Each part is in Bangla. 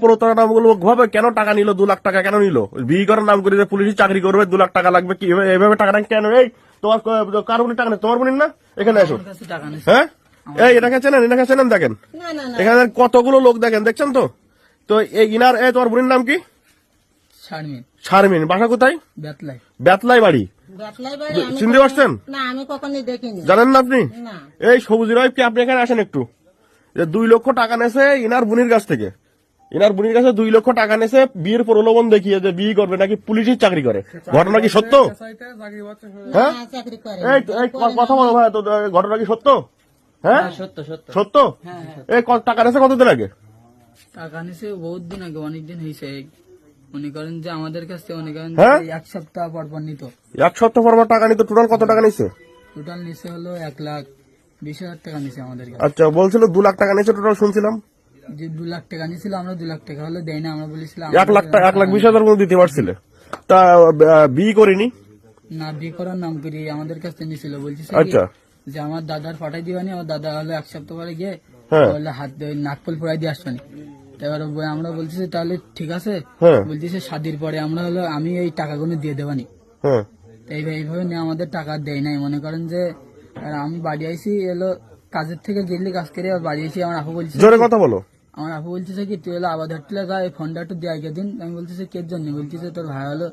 প্রতারণামূলক ভাবে কেন টাকা নিল? দু লাখ টাকা কেন নিল? বিয়ে করার নাম করে যে পুলিশে চাকরি করবে দু লাখ টাকা লাগবে কি? এভাবে- এভাবে টাকা কেন? এই তোমার কার বোনের টাকা নেই তোমার বোনের না? এখানে আসো। হ্যাঁ? এই এটাকে চেনেন? এটাকে চেনেন? দেখেন। না না না। এখানে কতগুলো লোক দেখেন দেখছেন তো? তো এই ইনার এ তোমার বোনের নাম কি? শারমিন। শারমিন। বাসা কোথায়? বেতলাই। বেতলাই বাড়ি। চিনতে পারছেন? না আমি কখনোই দেখিনি। জানেন না আপনি? এই সবুজ রায় কি আপনি এখানে আসেন একটু? যে দুই লক্ষ টাকা নেছে ইনার বুনির কাছ থেকে। ইনার বুনির কাছে দুই লক্ষ টাকা নেছে বিয়ের প্রলোভন দেখিয়ে যে বিয়ে করবে নাকি পুলিশের চাকরি করে। ঘটনা কি সত্য? হ্যাঁ? কথা বলো ভাই তো ঘটনা কি সত্য? হ্যাঁ? সত্য সত্য। সত্য? হ্যাঁ হ্যাঁ এই টাকা নেছে কতদিন আগে? টাকা নিয়েছে বহুত দিন আগে অনেক দিন হয়েছে মনে করেন যে আমাদের কাছ মনে করেন হ্যাঁ? এক সপ্তাহ পর পর নিত। এক সপ্তাহ পর পর টাকা নিতে টোটাল কত টাকা নিছে টোটাল নিছে হলো এক লাখ বিশ হাজার টাকা নিছে আমাদের আচ্ছা বলছিল দু লাখ টাকা নিয়েছে টোটাল শুনছিলাম। যে দু লাখ টাকা নিছিল আমরা দু লাখ টাকা হলো দেয় না আমরা বলেছিলাম এক লাখ টাকা এক লাখ বিশ হাজার মতো দিতে পারছিলে। তা আহ, বিয়ে করিনি? না বিয়ে করার নাম করি আমাদের কাছ থেকে নিছিল বলছি আচ্ছা। যে আমার দাদার পাঠাই দিবানি আমার দাদা হলো এক সপ্তাহ পরে গিয়ে হ্যাঁ। হাত দিয়ে নাকফুল ফোড়াই দিয়ে আসবানি। এবার আমরা বলছি তাহলে ঠিক আছে। হ্যাঁ। বলছি শাদির পরে আমরা হলো আমি এই টাকাগুলো দিয়ে দেবানি। হ্যাঁ। এইভাবে নিয়ে আমাদের টাকা দেয় নাই। মনে করেন যে আর আমি বাড়ি আইসি এলো কাজের থেকে গেলি কাজ করে আর বাড়ি আইসি আমার আপু বলছে জোরে কথা বলো। আমার আপু বলতেছে কি তুই হলো আবার ধরতে যা এই ফোনটা একটু দিয়ে দিন। আমি বলতেছি কে জন্য? বলতেছে তোর ভাই হলো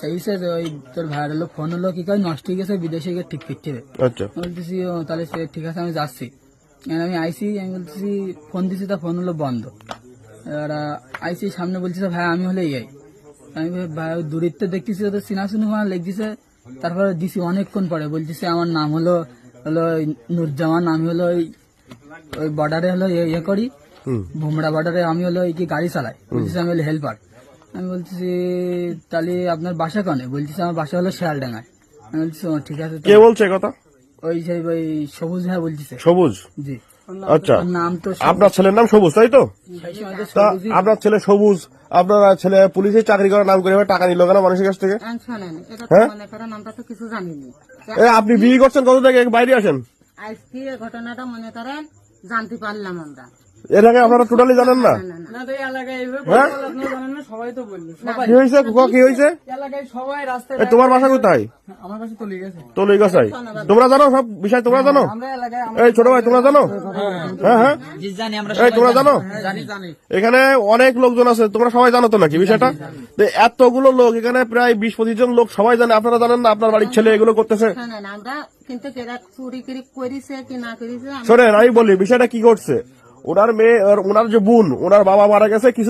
সেই সে ওই তোর ভাইয়ের হলো ফোন হলো কি কয় নষ্ট হয়ে গেছে বিদেশে গিয়ে ঠিক ফিরতে হবে। আচ্ছা। বলতেছি ও তাহলে সে ঠিক আছে আমি যাচ্ছি। আর আমি আইসি আমি বলতেছি ফোন দিছি তা ফোন হলো বন্ধ। এবার আহ, আইসি সামনে বলতেছে ভাই আমি হলে এই। আমি ভাই দূরিত্বে দেখতেছি ওদের সিনা শুনে আমার লেগতেছে তারপরে দিছি অনেকক্ষণ পরে। বলতেছে আমার নাম হলো হলো ওই নুরজামান আমি হলো ওই ওই বর্ডারে হলো ইয়ে করি। ভুমড়া বর্ডারে আমি হলো এই কি গাড়ি চালাই বলতেছি আমি হলো হেল্পার আমি বলতেছি তাহলে আপনার বাসা কনে? বলতেছি আমার বাসা হলো শেয়ালডাঙ্গায়। আমি বলছি ঠিক আছে কে বলছে কথা? ওই সেই ওই সবুজ হ্যাঁ বলতেছে। সবুজ? জি। আচ্ছা। নাম তো আপনার ছেলের নাম সবুজ তাই তো? আপনার ছেলে সবুজ আপনার ছেলে পুলিশে চাকরি করার নাম করে টাকা নিল কেন মানুষের কাছ থেকে? তো হ্যাঁ? মনে আপনি বিয়ে করছেন কত থেকে? বাইরে আসেন। আজকে ঘটনাটা মনে করেন জানতে পারলাম আমরা। এর আগে আপনারা টোটালি জানেন না? না না না। হ্যাঁ? সবাই তো বলল। কি হয়েছে ক- কি হয়েছে? এলাকায় সবাই রাস্তায় এ, তোমার বাসা কোথায়? তোমরা জানো সব বিষয় তোমরা জানো? এই ছোট ভাই তোমরা জানো? হ্যাঁ হ্যাঁ। জি জানি আমরা এই তোমরা জানো। জানি? জানি এখানে অনেক লোকজন আছে তোমরা সবাই জানো তো নাকি বিষয়টা? এতগুলো লোক এখানে প্রায় বিশ পঁচিশ জন লোক সবাই জানে আপনারা জানেন না আপনার বাড়ির ছেলে এগুলো করতেছে? শোনেন কিন্তু চুরি করিছে কি না করিছে আমি শোনেন আমি বলি বিষয়টা কি করছে ওনার মেয়ে আর ওনার যে বোন ওনার বাবা মারা গেছে কিছু